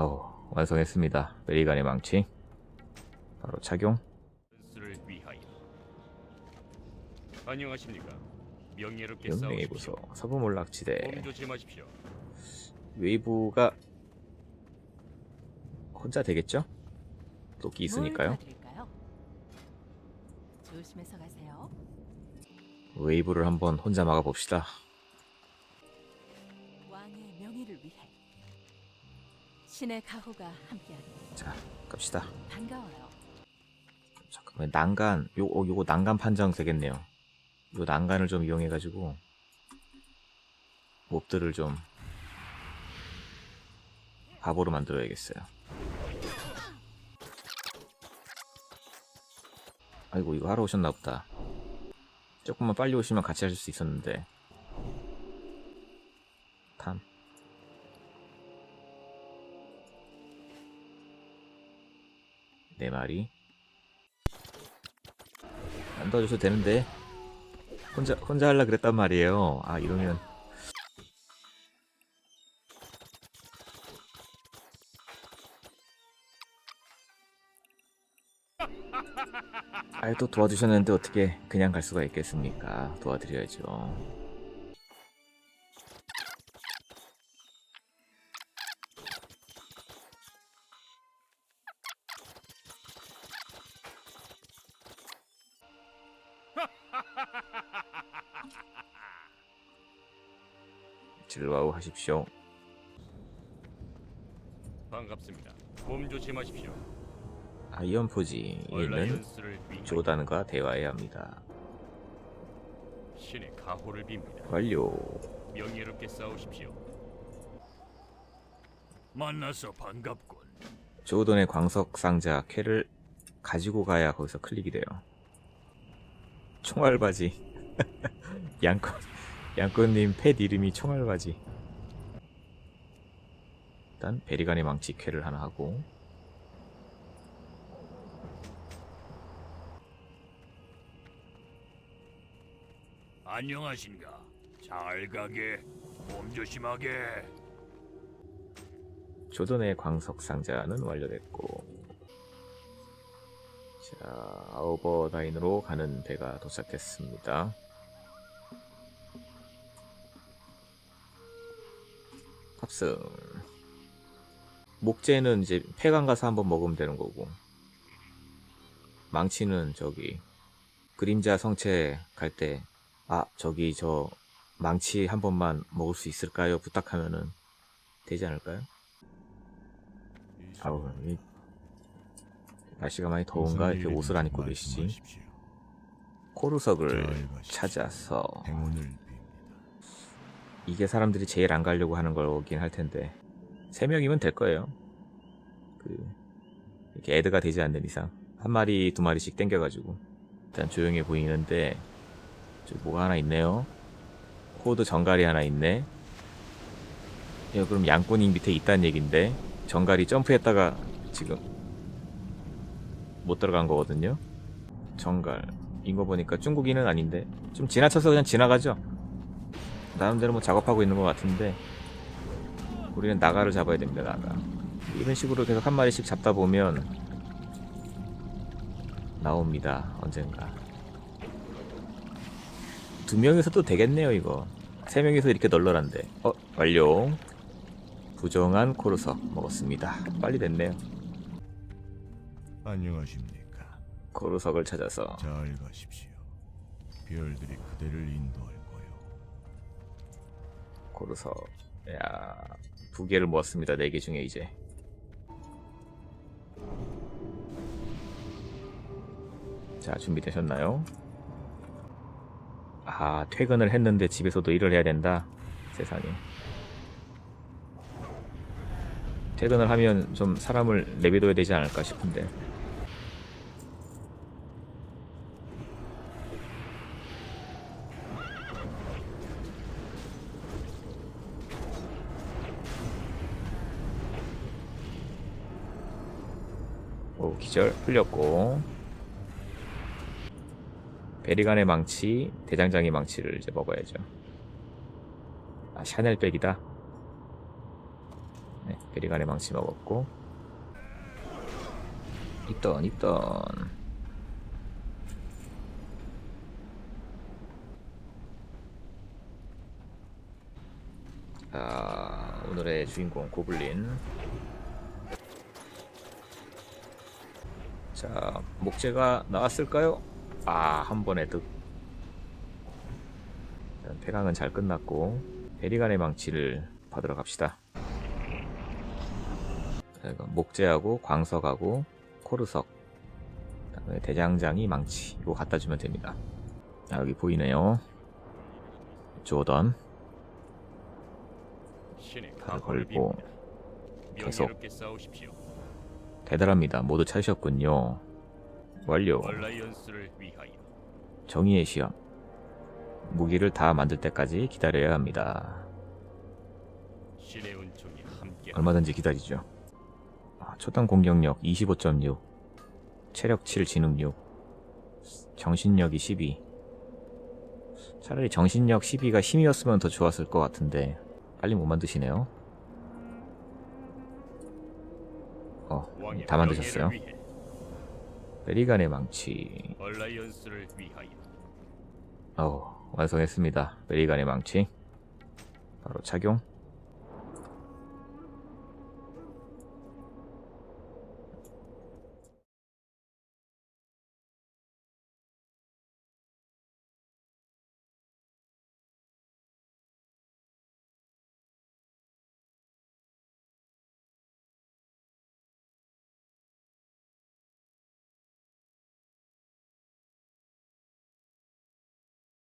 어, 완성했습니다. 베리간의 망치. 바로 착용. 수를 위하여. 안녕하십니까. 명예롭게 명령의 싸우십시오. 부서 서부 몰락지대. 몸 조심하십시오. 웨이브가 혼자 되겠죠? 도끼 뭘 있으니까요. 조심해서 가세요. 웨이브를 한번 혼자 막아봅시다. 신의 가호가 함께하니 자, 갑시다. 반가워요. 잠깐만 난간 요 어, 요거 난간 판정 되겠네요. 요 난간을 좀 이용해 가지고 몹들을 좀 바보로 만들어야겠어요. 아이고 이거 하러 오셨나 보다. 조금만 빨리 오시면 같이 하실 수 있었는데. 탐. 네 마리. 안 도와줘도 되는데 혼자 혼자 하려 그랬단 말이에요. 아 이러면 아이 또 도와주셨는데 어떻게 그냥 갈 수가 있겠습니까? 도와드려야죠. 즐거워하십시오. 반갑습니다. 몸 조심하십시오. 아이언 포지에 있는 얼라이언스를 위하여 조단과 대화해야 합니다. 신의 가호를 빕니다. 완료. 명예롭게 싸우십시오. 만나서 반갑군. 조던의 광석 상자 캐를 가지고 가야 거기서 클릭이 돼요. 총알 바지. 양꾼 양꾼님 펫 이름이 총알바지. 일단 베리간의 망치 캐를 하나 하고 안녕하신가? 잘 가게. 몸 조심하게. 조던의 광석 상자는 완료됐고 자 아우버다인으로 가는 배가 도착했습니다. 탑승 목재는 이제 폐강 가서 한번 먹으면 되는 거고. 망치는 저기 그림자 성체 갈 때 아 저기 저 망치 한 번만 먹을 수 있을까요? 부탁하면은 되지 않을까요? 아우 이 날씨가 많이 더운가? 이렇게 옷을 안 입고 계시지? 코르석을 찾아서. 이게 사람들이 제일 안 가려고 하는 거긴 할 텐데 세 명이면 될 거예요. 그 이렇게 애드가 되지 않는 이상 한 마리 두 마리씩 땡겨가지고 일단 조용해 보이는데 저 뭐가 하나 있네요. 코드 정갈이 하나 있네. 야 그럼 양꾼이 밑에 있다는 얘긴데 정갈이 점프했다가 지금 못 들어간 거거든요. 정갈 인거 보니까 중국인은 아닌데 좀 지나쳐서 그냥 지나가죠. 나름대로 뭐 작업하고 있는 것 같은데 우리는 나가를 잡아야 됩니다 나가. 이런 식으로 계속 한 마리씩 잡다 보면 나옵니다 언젠가. 두 명이서도 되겠네요 이거. 세 명이서 이렇게 널널한데. 어 완료 부정한 코르석 먹었습니다. 빨리 됐네요. 안녕하십니까? 코르석을 찾아서. 잘 가십시오. 별들이 그대를 인도할 거요. 코르석 야두 개를 모았습니다. 네 개 중에 이제. 자 준비되셨나요? 아 퇴근을 했는데 집에서도 일을 해야 된다? 세상에. 퇴근을 하면 좀 사람을 내비둬야 되지 않을까 싶은데 오 기절 풀렸고. 베리간의 망치 대장장이 망치를 이제 먹어야죠. 아 샤넬백이다. 네, 베리간의 망치 먹었고. 있던 있던. 자 오늘의 주인공 고블린 자 목재가 나왔을까요? 아 한 번에 득 폐강은 잘 끝났고 베리간의 망치를 받으러 갑시다 자, 목재하고 광석하고 코르석 그다음에 대장장이 망치 이거 갖다 주면 됩니다 자 여기 보이네요 조던 가호를 걸고. 계속. 대단합니다 모두 찾으셨군요 완료 정의의 시험 무기를 다 만들 때까지 기다려야 합니다 얼마든지 기다리죠. 아, 초당 공격력 25.6, 체력 7, 지능 6, 정신력이 12. 차라리 정신력 12가 힘이었으면 더 좋았을 것 같은데 빨리 못 만드시네요. 어, 다 만드셨어요. 베리간의 망치. 어, 완성했습니다. 베리간의 망치. 바로 착용.